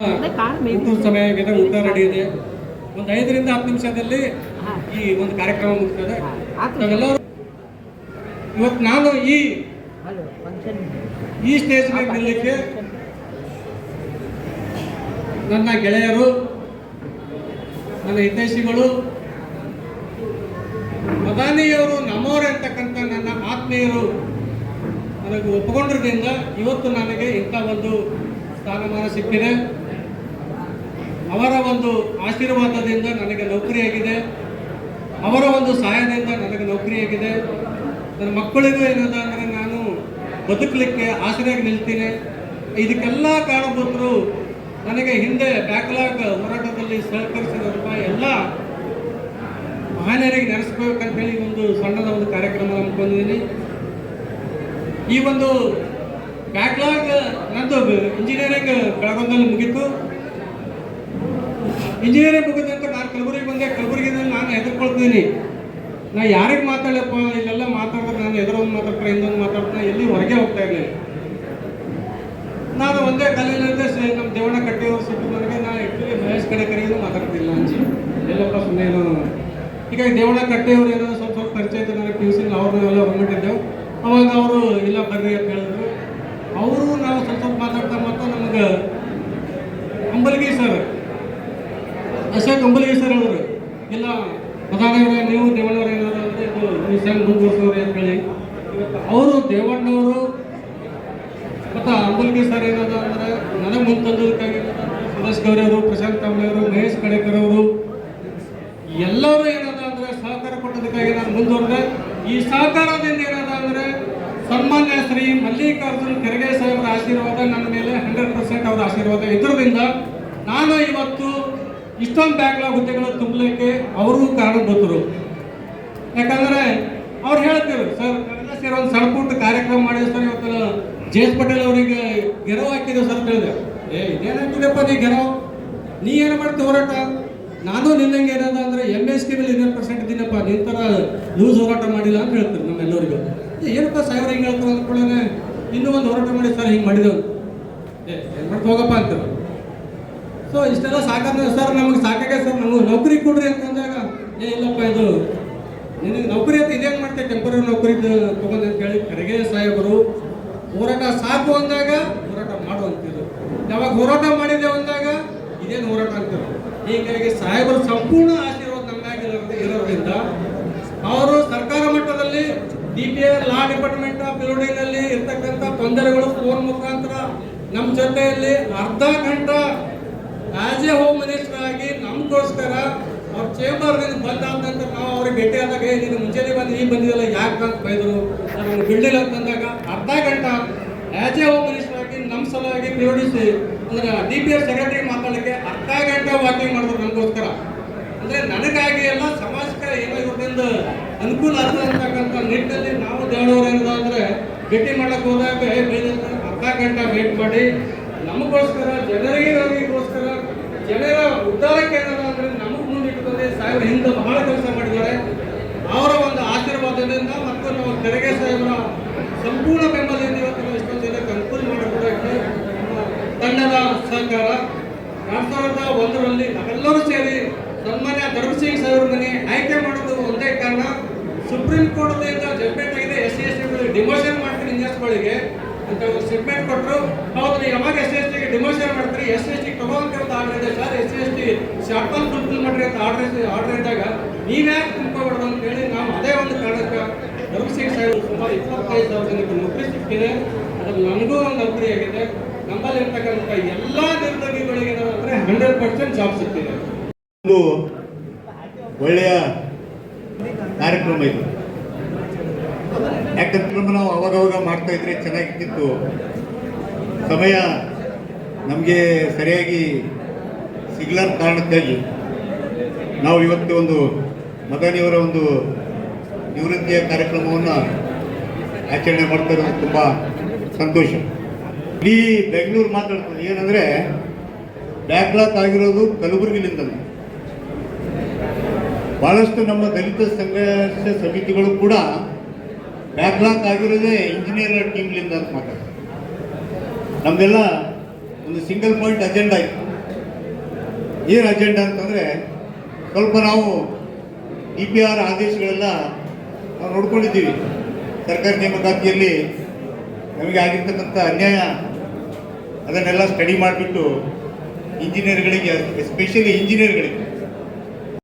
ಊಟದ ಸಮಯ ಆಗಿದೆ ಊಟ ರೆಡಿ ಇದೆ. ಒಂದು ಐದರಿಂದ ಹತ್ತು ನಿಮಿಷದಲ್ಲಿ ಈ ಒಂದು ಕಾರ್ಯಕ್ರಮ ಮುಗಿಸ್ತದೆ ನಾವೆಲ್ಲರೂ ಇವತ್ತು ನಾನು ಈ ಈ ಸ್ಟೇಜ್ ಮೇಲೆ ನಿಲ್ಲಕ್ಕೆ ನನ್ನ ಗೆಳೆಯರು ನನ್ನ ಹಿತೈಷಿಗಳು ಪ್ರಧಾನಿಯವರು ನಮ್ಮವರೇ ಅಂತಕ್ಕಂಥ ನನ್ನ ಆತ್ಮೀಯರು ನನಗೆ ಒಪ್ಪಿಕೊಂಡಿರೋದ್ರಿಂದ ಇವತ್ತು ನನಗೆ ಇಂಥ ಒಂದು ಸ್ಥಾನಮಾನ ಸಿಕ್ಕಿದೆ. ಅವರ ಒಂದು ಆಶೀರ್ವಾದದಿಂದ ನನಗೆ ನೌಕರಿಯಾಗಿದೆ. ಅವರ ಒಂದು ಸಹಾಯದಿಂದ ನನಗೆ ನೌಕರಿಯಾಗಿದೆ. ನನ್ನ ಮಕ್ಕಳಿಗೂ ಏನದ ಅಂದರೆ ನಾನು ಬದುಕಲಿಕ್ಕೆ ಆಸರೆಯಾಗಿ ನಿಲ್ತೀನಿ. ಇದಕ್ಕೆಲ್ಲ ಕಾರಣಭೂತರು ನನಗೆ ಹಿಂದೆ ಬ್ಯಾಕ್ಲಾಗ್ ಹೋರಾಟದಲ್ಲಿ ಸಹಕರಿಸಿದಂಥ ಎಲ್ಲ ಮಹನೀಯರಿಗೆ ನೆನೆಸ್ಬೇಕಂತೇಳಿ ಒಂದು ಸಣ್ಣದ ಒಂದು ಕಾರ್ಯಕ್ರಮ ಹಮ್ಮಿಕೊಂಡಿದ್ದೀನಿ ಈ ಒಂದು ಬ್ಯಾಕ್ಲಾಗ್ ನಂದು ಇಂಜಿನಿಯರಿಂಗ್ ಬೆಳಗೊಂದಲ್ಲಿ ಮುಗೀತು. ಇಂಜಿನಿಯರಿಂಗ್ ಮುಗಿದ ನಂತರ ನಾನು ಕಲಬುರಗಿ ಬಂದೆ. ಕಲಬುರಗಿನಲ್ಲಿ ನಾನು ಹೆದರ್ಕೊಳ್ತೀನಿ. ನಾ ಯಾರಿಗೆ ಮಾತಾಡಪ್ಪ ಇಲ್ಲೆಲ್ಲ ಮಾತಾಡಿದ್ರೆ ನಾನು ಎದುರೊಂದು ಮಾತಾಡ್ತಾರೆ ಇನ್ನೊಂದು ಮಾತಾಡ್ತಾ ಎಲ್ಲಿ ಹೊರಗೆ ಹೋಗ್ತಾ ಇರಲಿಲ್ಲ. ನಾನು ಒಂದೇ ಕಾಲೇಜಲ್ಲಿದ್ದೆ ಸ- ನಮ್ಮ ದೇವಣ್ಣ ಕಟ್ಟಿರೋ ಸಿಟ್ಟು ನನಗೆ ನಾನು ಆ್ಯಕ್ಚುಲಿ ಮಹೇಶ್ ಕಡೆ ಕರೆಯೋದು ಮಾತಾಡ್ತಿಲ್ಲ ಅಂಜಿ. ಎಲ್ಲಪ್ಪ ಸುಮ್ಮನೆ ಏನೋ ಹೀಗಾಗಿ ದೇವಣ್ಣ ಕಟ್ಟೆಯವರು ಏನೋ ಸ್ವಲ್ಪ ಸ್ವಲ್ಪ ಪರಿಚಯ ಇತ್ತು ನನಗೆ ಪಿ ಯು ಎಲ್ಲ ಹೊರಬಿಟ್ಟಿದ್ದೆವು ಅವಾಗ ಅವರು ಇಲ್ಲ ಬರ್ರಿ ಅಂತ ಹೇಳಿದ್ರು. ಅವರು ನಾವು ಸ್ವಲ್ಪ ಸ್ವಲ್ಪ ಮಾತಾಡ್ತಾ ಮಾತಾ ನಮಗೆ ಅಂಬಲ್ಗಿ ಸರ್ ಅಶೋಕ್ ಅಂಬಲ್ಗಿ ಸರ್ ಇಲ್ಲ ಪ್ರಧಾನಿಯವರೇ ನೀವು ದೇವಣ್ಣವ್ರು ಏನಾದ್ರು ಅಂದರೆ ಇದು ನೀವು ಸಂಘ ಮುಂದುವರಿಸೋರು ಅಂತ ಹೇಳಿ. ಅವರು ದೇವಣ್ಣವರು, ಮತ್ತು ಅಂಬಲ್ಗಿ ಸರ್ ಏನದ ಅಂದರೆ ನನಗೆ ಮುಂದೆ ತಂದದಕ್ಕಾಗಿ ಸುರೇಶ್ ಗೌರಿ ಅವರು, ಪ್ರಶಾಂತ್ ಅವರು, ಮಹೇಶ್ ಕಡೇಕರ್ ಅವರು, ಎಲ್ಲರೂ ಏನದ ಅಂದರೆ ಸಹಕಾರ ಕೊಟ್ಟದಕ್ಕಾಗಿ ನಾನು ಮುಂದುವರೆದೆ. ಈ ಸಹಕಾರದಿಂದ ಏನದ ಅಂದರೆ ಸನ್ಮಾನ್ಯ ಶ್ರೀ ಮಲ್ಲಿಕಾರ್ಜುನ್ ಖರ್ಗೆ ಸಾಹೇಬರ ಆಶೀರ್ವಾದ ನನ್ನ ಮೇಲೆ ಹಂಡ್ರೆಡ್ ಪರ್ಸೆಂಟ್ ಅವರ ಆಶೀರ್ವಾದ ಇದರಿಂದ ನಾನು ಇವತ್ತು ಇಷ್ಟೊಂದು ಬ್ಯಾಕ್ಲಾಗ್ ಹುದ್ದೆಗಳು ತುಂಬಲಿಕ್ಕೆ ಅವರು ಕಾರಣಭೂತರು ಯಾಕಂದ್ರೆ ಅವ್ರು ಹೇಳ್ತೀವಿ ಸರ್ ಸೇರಿ ಒಂದು ಸಣ್ಣ ಪುಟ್ಟ ಕಾರ್ಯಕ್ರಮ ಮಾಡಿದ್ರು ಸರ್ ಇವತ್ತು ಜೆ ಎಸ್ ಪಟೇಲ್ ಅವರಿಗೆ ಗೆರವು ಹಾಕಿದ್ರು ಸರ್ ಹೇಳಿದೆ. ಏ ಇದೇನು ಹಾಕಿದೆಪ್ಪ ನೀ ಗೆರವ್? ನೀ ಏನು ಮಾಡ್ತಿ ಹೋರಾಟ? ನಾನು ನಿನ್ನಂಗೆ ಏನಂದ ಅಂದ್ರೆ ಎಂ ಎಸ್ ಕೆ ಮೇಲೆ ಇನ್ನೇನು ಪರ್ಸೆಂಟ್ ಇದ್ದೀನಪ್ಪ ನಿನ್ನ ಥರ ಲೂಸ್ ಹೋರಾಟ ಮಾಡಿಲ್ಲ ಅಂತ ಹೇಳ್ತಾರೆ ನಮ್ಮೆಲ್ಲರಿಗೂ. ಏ, ಏನಪ್ಪ ಸಾವಿರ ಹಿಂಗೆ ಹೇಳ್ತಾರೆ ಅಂದ್ಕೊಳ್ಳೇನೆ? ಇನ್ನೂ ಒಂದು ಹೋರಾಟ ಮಾಡಿ ಸರ್ ಹಿಂಗೆ ಮಾಡಿದೆವು ಏ ಏನು ಮಾಡ್ತಾ ಹೋಗಪ್ಪ ಅಂತಾರೆ. ಸೊ ಇಷ್ಟೆಲ್ಲ ಸಾಕಂದ್ರೆ ಸರ್, ನಮಗೆ ಸಾಕಾಗೆ ಸರ್, ನಮಗೆ ನೌಕರಿ ಕೊಡ್ರಿ ಅಂತಂದಾಗ, ಏ, ಇಲ್ಲಪ್ಪ, ಇದು, ನಿನಗೆ ನೌಕರಿ ಅಂತ ಇದೇನು ಮಾಡ್ತೇವೆ ಟೆಂಪರರಿ ನೌಕರಿ ತಗೊಂಡು ಅಂತ ಹೇಳಿ ಖರ್ಗೆ ಸಾಹೇಬರು. ಹೋರಾಟ ಸಾಕು ಅಂದಾಗ, ಹೋರಾಟ ಮಾಡು ಅಂತಿದ್ರು. ಯಾವಾಗ ಹೋರಾಟ ಮಾಡಿದೆ ಅಂದಾಗ, ಇದೇನು ಹೋರಾಟ ಈ ಹೀಗಾಗಿ ಸಾಹೇಬರು ಸಂಪೂರ್ಣ ಆಶೀರ್ವಾದ ನಮ್ಮ ಮ್ಯಾಗ ಇರೋದ್ರಿಂದ- ಅವರು ಸರ್ಕಾರ ಮಟ್ಟದಲ್ಲಿ D P A law department of ಇರ್ತಕ್ಕಂಥ ತೊಂದರೆಗಳು ಫೋನ್ ಮುಖಾಂತರ ನಮ್ಮ ಜೊತೆಯಲ್ಲಿ ಅರ್ಧ ಗಂಟೆ ಆಸ್ ಎ ಹೋಮ್ ಮಿನಿಸ್ಟರ್ ಆಗಿ ನಮಗೋಸ್ಕರ ಅವ್ರ ಚೇಂಬರ್ದಿಂದ ಬಂದಾದ ನಂತರ ನಾವು ಅವ್ರಿಗೆ ಭೇಟಿ ಆದಾಗ ನೀನು ಮುಂಚೆನೆ ಬಂದು, ನೀನು ಬಂದಿದ್ದಲ್ಲ ಯಾಕೆ ಅಂತ ಬೈದರು? ನಮಗೆ ಅಂತ ಅಂದಾಗ ಅರ್ಧ ಗಂಟೆ ಆಸ್ ಎ ಹೋಮ್ ಮಿನಿಸ್ಟರ್ ಆಗಿ ನಮ್ಮ ಸಲುವಾಗಿ ಪ್ರಿಯೋಡಿಸಿ ಅಂದ್ರೆ ಡಿ ಪಿ ಎಸ್ ಸೆಕ್ರೆಟರಿ ಮಾತಾಡಲಿಕ್ಕೆ ಅರ್ಧ ಗಂಟೆ ವಾಕಿಂಗ್ ಮಾಡಿದ್ರು ನಮಗೋಸ್ಕರ. ಅಂದ್ರೆ ನನಗಾಗಿ ಎಲ್ಲ ಸಮಾಜಕ್ಕೆ ಏನೋ ಅನುಕೂಲ ಆಗ್ತದೆ ಅಂತಕ್ಕಂಥ ನಿಟ್ಟಿನಲ್ಲಿ ನಾವು ದೇವರವ್ರು ಏನಿದೆ ಅಂದ್ರೆ ಭೇಟಿ ಮಾಡಕ್ ಹೋದಾಗ ಬೇರೆ ಅರ್ಧ ಗಂಟೆ ವೇಟ್ ಮಾಡಿ ನಮಗೋಸ್ಕರ ಜನರಿಗೋಸ್ಕರ ಜನರ ಉದ್ಧಾರಕ್ಕೆ ಅಂದ್ರೆ ನಮಗ್ ಮುಂದಿಟ್ಟುಕೊಂಡೆ ಸಾಹೇಬ್ರ ಹಿಂದೆ ಬಹಳ ಕೆಲಸ ಮಾಡಿದ್ದಾರೆ. ಅವರ ಒಂದು ಆಶೀರ್ವಾದದಿಂದ ಮತ್ತು ನಾವು ತೆರಿಗೆ ಸಾಹೇಬರ ಸಂಪೂರ್ಣ ಬೆಂಬಲದಿಂದ ಇವತ್ತು ನಾವು ಇಷ್ಟೊಂದು ಜನಕ್ಕೆ ಅನುಕೂಲ ಮಾಡಿಕೊಡೋಕ್ಕೆ ತಂಡದ ಸಹಕಾರ. ಎರಡ್ ಸಾವಿರದ ಒಂದರಲ್ಲಿ ನಾವೆಲ್ಲರೂ ಸೇರಿ ಸನ್ಮಾನ್ಯ ಧರ್ಮಸಿಂಗ್ ಮನೆ ಆಯ್ಕೆ ಮಾಡೋದು ಒಂದೇ ಕಾರಣ. ಸುಪ್ರೀಂ ಕೋರ್ಟ್ದಿಂದ ಜಡ್ಮೆಂಟ್ ಆಗಿದೆ, S C S T demotion ಮಾಡ್ತೀನಿ ಇಂಜಿನಿಯರ್ಸ್ಗಳಿಗೆ ಅಂತ ಸ್ಟೇಟ್ಮೆಂಟ್ ಕೊಟ್ಟರು ಡಿಮೋಷನ್ ಮಾಡ್ತಾರೆ. ಎಸ್ ಎಸ್ ಟಿ ತಗೋಂತಿರೋದು ಆರ್ಡರ್ ಇದೆ ಸರ್. ಎಸ್ ಎಸ್ ಟಿ ಶಾಪಲ್ ಫುಲ್ಫಿಲ್ ಮಾಡ್ರಿ ಅಂತ ಆರ್ಡರ್ ಆರ್ಡರ್ ಇದ್ದಾಗ ನೀವ್ಯಾಕೆ ತುಂಬಿಕೊಬಾರ್ದು ಅಂತ ಹೇಳಿ ನಾವು ಅದೇ ಒಂದು ಕಾರಣಕ್ಕೆ ಧರ್ಮಸಿಂಗ್ ಸಾಹೇಬ್ ಸುಮಾರು ಇಪ್ಪತ್ತೈದು ಸಾವಿರ ಜನಕ್ಕೆ ನೌಕರಿ ಸಿಕ್ಕಿದೆ ಅದ್ರಲ್ಲಿ ನನಗೂ ಒಂದು ನೌಕರಿ ಆಗಿದೆ. ನಮ್ಮಲ್ಲಿ ಇರ್ತಕ್ಕಂಥ ಎಲ್ಲ ನಾವು ಅಂದರೆ ಹಂಡ್ರೆಡ್ ಪರ್ಸೆಂಟ್ ಜಾಬ್ ಸಿಕ್ಕಿದೆ ಒಳ್ಳೆಯ ಕಾರ್ಯಕ್ರಮ ಇದು. ಯಾಕಂದ್ರೆ ನಾವು ಅವಾಗವಾಗ ಮಾಡ್ತಾ ಇದ್ರೆ ಚೆನ್ನಾಗಿರ್ತಿತ್ತು. ಸಮಯ ನಮಗೆ ಸರಿಯಾಗಿ ಸಿಗ್ಲಾರ ಕಾರಣಕ್ಕಾಗಿ ನಾವು ಇವತ್ತು ಒಂದು ಮದನಿಯವರ ಒಂದು ನಿವೃತ್ತಿಯ ಕಾರ್ಯಕ್ರಮವನ್ನು ಆಚರಣೆ ಮಾಡ್ತಾ ಇರೋದು ತುಂಬ ಸಂತೋಷ. ಇಡೀ ಬೆಂಗಳೂರು ಮಾತಾಡ್ತದೆ ಏನಂದರೆ ಬ್ಯಾಕ್ಲಾಕ್ ಆಗಿರೋದು ಕಲಬುರಗಿಲಿಂದ ಭಾಳಷ್ಟು ನಮ್ಮ ದಲಿತ ಸಂಘರ್ಷ ಸಮಿತಿಗಳು ಕೂಡ ಬ್ಯಾಕ್ಲಾಕ್ ಆಗಿರೋದೇ ಇಂಜಿನಿಯರ್ ಟೀಮ್ಲಿಂದ ಅಂತ ಮಾತಾಡ್ತಾರೆ. ನಮ್ದೆಲ್ಲ ಒಂದು ಸಿಂಗಲ್ ಪಾಯಿಂಟ್ ಅಜೆಂಡಾ ಇತ್ತು. ಏನು ಅಜೆಂಡಾ ಅಂತಂದರೆ ಸ್ವಲ್ಪ ನಾವು ಡಿ ಪಿ ಆರ್ ಆದೇಶಗಳೆಲ್ಲ ನಾವು ನೋಡ್ಕೊಂಡಿದ್ದೀವಿ. ಸರ್ಕಾರಿ ನೇಮಕಾತಿಯಲ್ಲಿ ನಮಗೆ ಆಗಿರ್ತಕ್ಕಂಥ ಅನ್ಯಾಯ ಅದನ್ನೆಲ್ಲ ಸ್ಟಡಿ ಮಾಡಿಬಿಟ್ಟು ಇಂಜಿನಿಯರ್ಗಳಿಗೆ ಎಸ್ಪೆಷಲಿ ಇಂಜಿನಿಯರ್ಗಳಿಗೆ